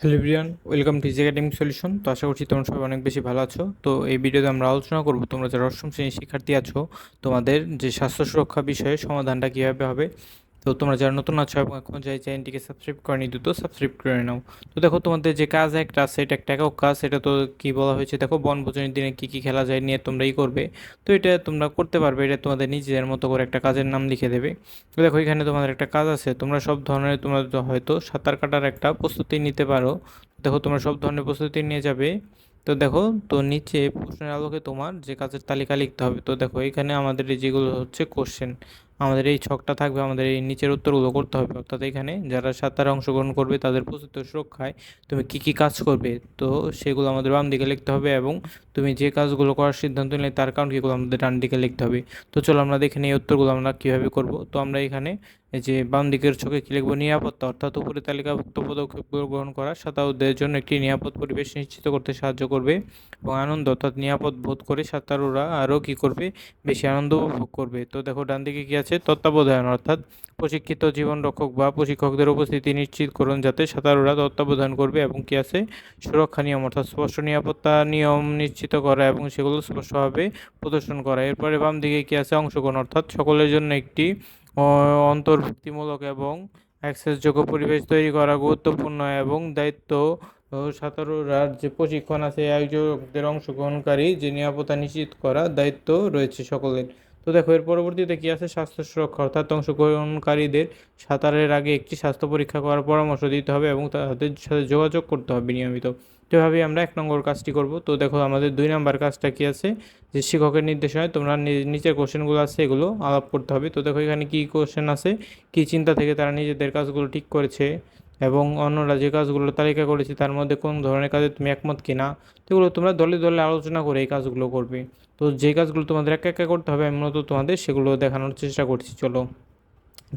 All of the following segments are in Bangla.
Hello Brian welcome to easy academic solution তো আশা করছি তোমরা সবাই অনেক বেশি ভালো আছো। তো এই ভিডিওতে আমরা আলোচনা করব তোমরা যারা অষ্টম শ্রেণির শিক্ষার্থী আছো, তোমাদের যে স্বাস্থ্য সুরক্ষা বিষয়ে সমাধানটা কীভাবে হবে তো তোমরা যারা নতুন আছো এবং এখন যে চ্যানেলটিকে সাবস্ক্রাইব করেনি, দ্রুত সাবস্ক্রাইব করে নাও। তো দেখো তোমাদের যে কাজ একটা আছে, এটা একটা একক কাজ, এটা তো কি বলা হয়েছে, দেখো বনভোজনের দিনে কি কি খেলা যায় নিয়ে তোমরাই করবে। তো এটা তোমরা করতে পারবে, এটা তোমাদের নিজেদের মতো করে একটা কাজের নাম লিখে দেবে। তো দেখো এখানে তোমাদের একটা কাজ আছে, তোমরা সব ধরনের তোমরা হয়তো সাঁতার কাটার একটা প্রস্তুতি নিতে পারো। দেখো তোমরা সব ধরনের প্রস্তুতি নিয়ে যাবে। তো দেখো, তো নিচে প্রশ্নের আলোকে তোমার যে কাজের তালিকা লিখতে হবে, তো দেখো এখানে আমাদের যেগুলো হচ্ছে কোশ্চেন আমাদের এই ছকটা থাকবে, আমাদের এই নিচের উত্তরগুলো করতে হবে। অর্থাৎ এখানে যারা সাঁতারে অংশগ্রহণ করবে, তাদের প্রস্তুতি সুরক্ষায় তুমি কি কি কাজ করবে, তো সেগুলো আমাদের বাম দিকে লিখতে হবে এবং তুমি যে কাজগুলো করার সিদ্ধান্ত নিলে, তার কারণ কীগুলো আমাদের ডান দিকে লিখতে হবে। তো চলো আমরা দেখে এই উত্তরগুলো আমরা কীভাবে করব। তো আমরা এখানে যে বাম দিকের চোখে কী লিখব? নিরাপত্তা, অর্থাৎ উপরে তালিকাভুক্ত পদক্ষেপগুলো গ্রহণ করা, সাঁতারুদের জন্য একটি নিরাপদ পরিবেশ নিশ্চিত করতে সাহায্য করবে এবং আনন্দ, অর্থাৎ নিরাপদ বোধ করে সাঁতারুরা আরও কী করবে? বেশি আনন্দ উপভোগ করবে। তো দেখো, ডান দিকে কি আছে, তত্ত্বাবধান, অর্থাৎ প্রশিক্ষিত জীবন রক্ষক বা প্রশিক্ষকদের উপস্থিতি নিশ্চিত করুন যাতে সাঁতারুরা তত্ত্বাবধান করবে এবং কি আছে, সুরক্ষা নিয়ম, অর্থাৎ স্পষ্ট নিরাপত্তা নিয়ম নিশ্চিত করা এবং সেগুলো স্পষ্টভাবে প্রদর্শন করা। এরপরে বাম দিকে কি আছে, অংশগ্রহণ, অর্থাৎ সকলের জন্য একটি অন্তর্ভুক্তিমূলক এবং অ্যাক্সেসযোগ্য পরিবেশ তৈরি করা গুরুত্বপূর্ণ এবং দায়িত্ব সাঁতারুরার যে প্রশিক্ষণ আছে আয়োজকদের অংশগ্রহণকারী যে নিরাপত্তা নিশ্চিত করা দায়িত্ব রয়েছে সকলের। তো দেখো, এর পরবর্তীতে কি আছে? স্বাস্থ্য সুরক্ষা, অর্থাৎ অংশগ্রহণকারীদের সাঁতারের আগে একটি স্বাস্থ্য পরীক্ষা করার পরামর্শ দিতে হবে এবং তাদের সাথে যোগাযোগ করতে হবে নিয়মিত। যেভাবে আমরা এক নম্বর কাজটি করব। তো দেখো, আমাদের দুই নম্বর কাজটা কি আছে? যে শিক্ষকের নির্দেশনায় তোমরা নিচের কোশ্চেনগুলো আছে, এগুলো আলাপ করতে হবে। তো দেখো, এখানে কী কোশ্চেন আছে? কী চিন্তা থেকে তারা নিজেদের কাজগুলো ঠিক করেছে? এবং অন্যরা যে কাজগুলো তালিকা করেছে, তার মধ্যে কোন ধরনের কাজে তুমি একমত কিনা, সেগুলো তোমরা দলে দলে আলোচনা করে এই কাজগুলো করবে। তো যে কাজগুলো তোমাদের একা একা করতে হবে, আমি মূলত তোমাদের সেগুলো দেখানোর চেষ্টা করছি, চলো।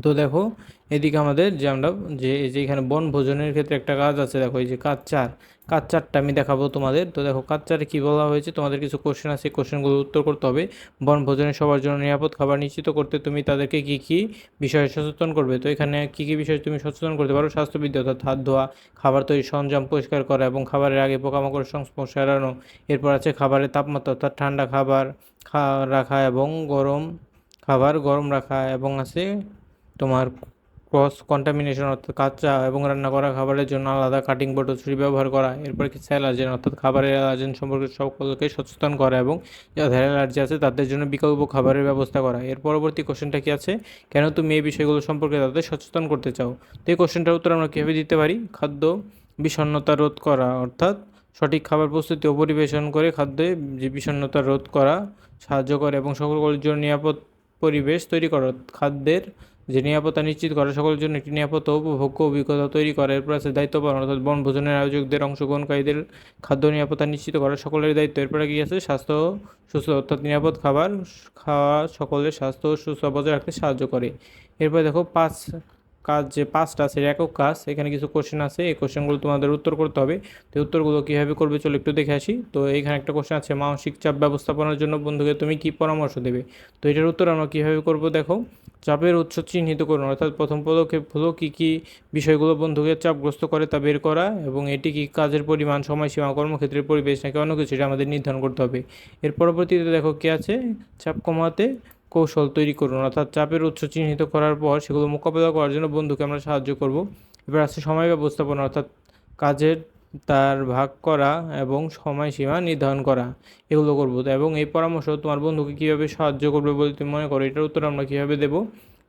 তো দেখো, এদিকে আমাদের যে আমরা যে যে এখানে বনভোজনের ক্ষেত্রে একটা কাজ আছে, দেখো এই যে কাজ চার। কাজ চারটা আমি দেখাবো তোমাদের। তো দেখো কাজ চারে কী বলা হয়েছে, তোমাদের কিছু কোশ্চেন আছে কোশ্চেনগুলো উত্তর করতে হবে। বনভোজনে সবার জন্য নিরাপদ খাবার নিশ্চিত করতে তুমি তাদেরকে কী কী বিষয়ে সচেতন করবে? তো এখানে কী কী বিষয়ে তুমি সচেতন করতে পারো? স্বাস্থ্যবিদ্যা অর্থাৎ হাত ধোয়া, খাবার তৈরি সরঞ্জাম পরিষ্কার করা এবং খাবারের আগে পোকামাকড় সংস্পর্শ এড়ানো। এরপর আছে খাবারের তাপমাত্রা অর্থাৎ ঠান্ডা খাবার খা, রাখা এবং গরম খাবার গরম রাখা এবং আছে তোমার ক্রস কন্টামিনেশন অর্থাৎ কাঁচা এবং রান্না করা খাবারের জন্য আলাদা কাটিং বোর্ড ও ছুরি ব্যবহার করা। এরপর কিছু অ্যালার্জেন অর্থাৎ খাবারের অ্যালার্জেন সম্পর্কে সকলকে সচেতন করা এবং যাদের অ্যালার্জি আছে তাদের জন্য বিকল্প খাবারের ব্যবস্থা করা। এর পরবর্তী কোশ্চেনটা কি আছে? কেন তুমি এই বিষয়গুলো সম্পর্কে তাদের সচেতন করতে চাও? তো এই কোশ্চেনটার উত্তর আমরা কীভাবে দিতে পারি? খাদ্য বিষণ্ণতা রোধ করা অর্থাৎ সঠিক খাবার প্রস্তুতি ও পরিবেশন করে খাদ্যে যে বিষণ্ণতা রোধ করা, সাহায্য করে এবং সকলের জন্য নিরাপদ পরিবেশ তৈরি করা। খাদ্যের যে নিরাপত্তা নিশ্চিত করা সকলের জন্য একটি নিরাপদ ও উপভোগ্য অভিজ্ঞতা তৈরি করা। এরপর আছে দায়িত্ব পালন অর্থাৎ বনভোজনের আয়োজকদের অংশগ্রহণকারীদের খাদ্য নিরাপত্তা নিশ্চিত করা সকলের দায়িত্ব। এরপরে কি আছে? স্বাস্থ্য সুস্থ অর্থাৎ নিরাপদ খাবার খাওয়া সকলের স্বাস্থ্য সুস্থ বজায় রাখতে সাহায্য করে। এরপরে দেখো, পাঁচ কাজ যে পাঁচটা আছে একক কাজ। এখানে কিছু কোশ্চেন আছে। এই কোশ্চেনগুলো তোমাদের উত্তর করতে হবে। তো উত্তরগুলো কীভাবে করবে চলো একটু দেখে আসি। তো এখানে একটা কোশ্চেন আছে, মানসিক চাপ ব্যবস্থাপনার জন্য বন্ধুকে তুমি কি পরামর্শ দেবে? তো এটার উত্তর আমরা কীভাবে করব দেখো। চাপের উৎস চিহ্নিত করুন, অর্থাৎ প্রথম পদক্ষেপ হলো কী কী বিষয়গুলো বন্ধুকে চাপগ্রস্ত করে তা বের করা এবং এটি কি কাজের পরিমাণ, সময়সীমা, কর্মক্ষেত্রের পরিবেশ নাকি অন্য কিছু, এটা আমাদের নির্ধারণ করতে হবে। এর পরবর্তীতে দেখো কী আছে, চাপ কমাতে কৌশল তৈরি করুন, অর্থাৎ চাপের উৎস চিহ্নিত করার পর সেগুলো মোকাবেলা করার জন্য বন্ধুকে আমরা সাহায্য করব। এবার আছে সময় ব্যবস্থাপনা, অর্থাৎ কাজের তার ভাগ করা এবং সময়সীমা নির্ধারণ করা। এগুলো করব। এবং এই পরামর্শ তোমার বন্ধুকে কীভাবে সাহায্য করবে বলে তুমি মনে করো? এটার উত্তর আমরা কীভাবে দেবো?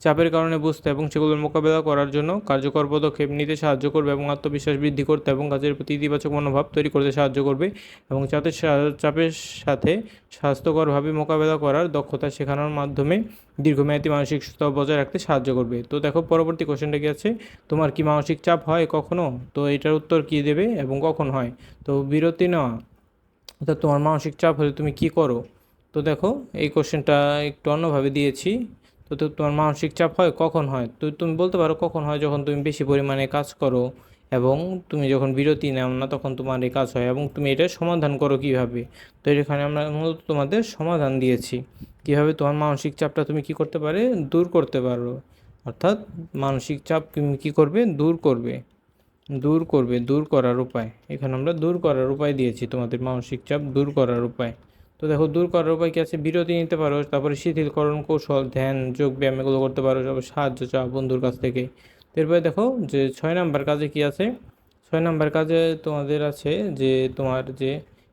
চাপের কারণে বুঝতে এবং সেগুলোর মোকাবেলা করার জন্য কার্যকর পদক্ষেপ নিতে সাহায্য করবে এবং আত্মবিশ্বাস বৃদ্ধি করতে এবং কাজের প্রতি ইতিবাচক মনোভাব তৈরি করতে সাহায্য করবে এবং চাপের চাপের সাথে স্বাস্থ্যকরভাবে মোকাবেলা করার দক্ষতা শেখানোর মাধ্যমে দীর্ঘমেয়াদী মানসিক সুস্থতা বজায় রাখতে সাহায্য করবে। তো দেখো, পরবর্তী কোশ্চেনটা কি আছে? তোমার কি মানসিক চাপ হয় কখনো? তো এটার উত্তর কি দেবে এবং কখন হয়? তো বিরতি নেওয়া। অর্থাৎ তোমার মানসিক চাপ হলে তুমি কি করো? তো দেখো, এই কোশ্চেনটা একটু অন্যভাবে দিয়েছি। তো তোমার মানসিক চাপ হয়, কখন হয়? তো তুমি বলতে পারো কখন হয় যখন তুমি বেশি পরিমাণে কাজ করো এবং তুমি যখন বিরতি নাও না তখন তোমার এই কাজ হয় এবং তুমি এটা সমাধান করো কীভাবে? তো এখানে আমরা মূলত তোমাদের সমাধান দিয়েছি। কীভাবে তোমার মানসিক চাপটা তুমি কি করতে পারে? দূর করতে পারো। অর্থাৎ মানসিক চাপ তুমি কী করবে? দূর করবে। দূর করবে, দূর করার উপায়। এখানে আমরা দূর করার উপায় দিয়েছি তোমাদের মানসিক চাপ দূর করার উপায়। তো দেখো, দূর করার উপায় কি আছে? বিরতি নিতে পারো, তারপরে শিথিলকরণ কৌশল, ধ্যান, যোগ ব্যায়াম এগুলো করতে পারো, তারপর সাহায্য চাও বন্ধুর কাছ থেকে। এরপরে দেখো যে ছয় নাম্বার কাজে কি আছে? ছয় নাম্বার কাজে তোমাদের আছে যে তোমার যে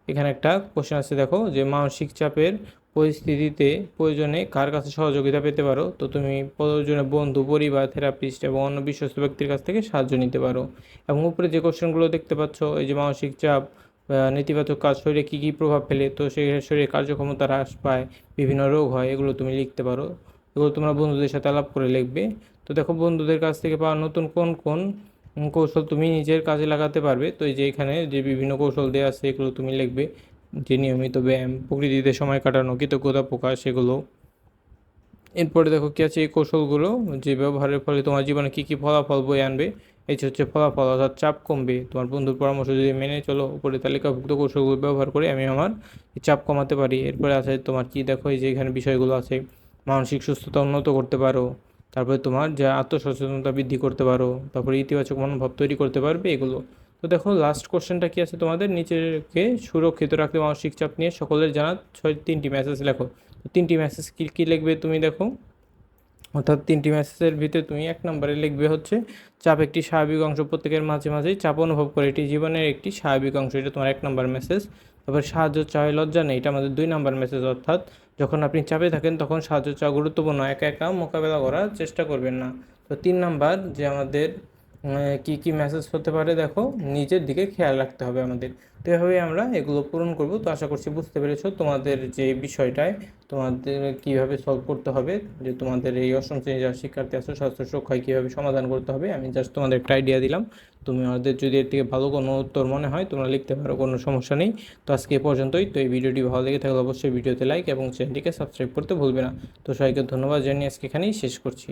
এখানে একটা কোশ্চেন আছে, দেখো যে মানসিক চাপের পরিস্থিতিতে প্রয়োজনে কার কাছে সহযোগিতা পেতে পারো? তো তুমি প্রয়োজনে বন্ধু, পরিবার থেরাপিস্ট এবং অন্য বিশ্বস্ত ব্যক্তির কাছ থেকে সাহায্য নিতে পারো। এবং উপরে যে কোশ্চেনগুলো দেখতে পাচ্ছ, এই যে মানসিক চাপ নেতিবাচক কাজ শরীরে কী কী প্রভাব ফেলে, তো সেই শরীরে কার্যক্ষমতা হ্রাস পায়, বিভিন্ন রোগ হয়, এগুলো তুমি লিখতে পারো। এগুলো তোমরা বন্ধুদের সাথে আলাপ করে লিখবে। তো দেখো বন্ধুদের কাছ থেকে পাওয়া নতুন কোন কোন কৌশল তুমি নিজের কাজে লাগাতে পারবে? তো যে এখানে যে বিভিন্ন কৌশল দেওয়া আছে, এগুলো তুমি লিখবে। যে নিয়মিত ব্যায়াম, প্রকৃতিতে সময় কাটানো, কৃতজ্ঞতা প্রকাশ সেগুলো এরপরে দেখো কি আছে এই কৌশলগুলো, যে ব্যবহারের ফলে তোমার জীবনে কী কী ফলাফল বয়ে আনবে, এই হচ্ছে ফলাফল অর্থাৎ চাপ কমবে। তোমার বন্ধুর পরামর্শ যদি মেনে চলো, উপরে তালিকাভুক্ত কৌশলগুলো ব্যবহার করে আমি আমার চাপ কমাতে পারি। এরপরে আছে তোমার কি দেখো, এই যে এখানে বিষয়গুলো আছে, মানসিক সুস্থতা উন্নত করতে পারো, তারপরে তোমার যা আত্মসচেতনতা বৃদ্ধি করতে পারো, তারপরে ইতিবাচক মনোভাব তৈরি করতে পারবে এগুলো। তো দেখো লাস্ট কোশ্চেনটা কি আছে তোমাদের? নিজেকে সুরক্ষিত রাখতে মানসিক চাপ নিয়ে সকলের জানা ছয় তিনটি মেসেজ লেখো। তো তিনটি মেসেজ কী কী লিখবে তুমি দেখো। অর্থাৎ তিনটি মেসেজের ভিতরে তুমি এক নম্বরে লিখবে হচ্ছে, চাপ একটি স্বাভাবিক অংশ প্রত্যেকের মাঝে মাঝেই চাপ অনুভব করে। এটি জীবনের একটি স্বাভাবিক অংশ, এটা তোমার এক নম্বর মেসেজ তারপর সাহায্য চাই লজ্জা নেই, এটা আমাদের দুই নম্বর মেসেজ অর্থাৎ যখন আপনি চাপে থাকেন, তখন সাহায্য চাওয়া গুরুত্বপূর্ণ। একা একা মোকাবেলা করার চেষ্টা করবেন না। তো তিন নাম্বার যে আমাদের কি কি মেসেজ হতে পারে দেখো, নিজের দিকে খেয়াল রাখতে হবে আমাদের। তো এভাবে আমরা এগুলো পূরণ করব। তো আশা করছি বুঝতে পেরেছ তোমাদের যে বিষয়টায়, তোমাদের কীভাবে সলভ করতে হবে, যে তোমাদের এই অষ্টম শ্রেণির যারা শিক্ষার্থী আছো, স্বাস্থ্য সুরক্ষায় কীভাবে সমাধান করতে হবে, আমি জাস্ট তোমাদের একটা আইডিয়া দিলাম। তুমি আমাদের যদি এর থেকে ভালো কোনো উত্তর মনে হয়, তোমরা লিখতে পারো, কোনো সমস্যা নেই। তো আজকে এ পর্যন্তই। তো এই ভিডিওটি ভালো লেগে থাকলে অবশ্যই ভিডিওতে লাইক এবং চ্যানেলটিকে সাবস্ক্রাইব করতে ভুলবে না। তো সবাইকে ধন্যবাদ জানিয়ে আজকে এখানেই শেষ করছি।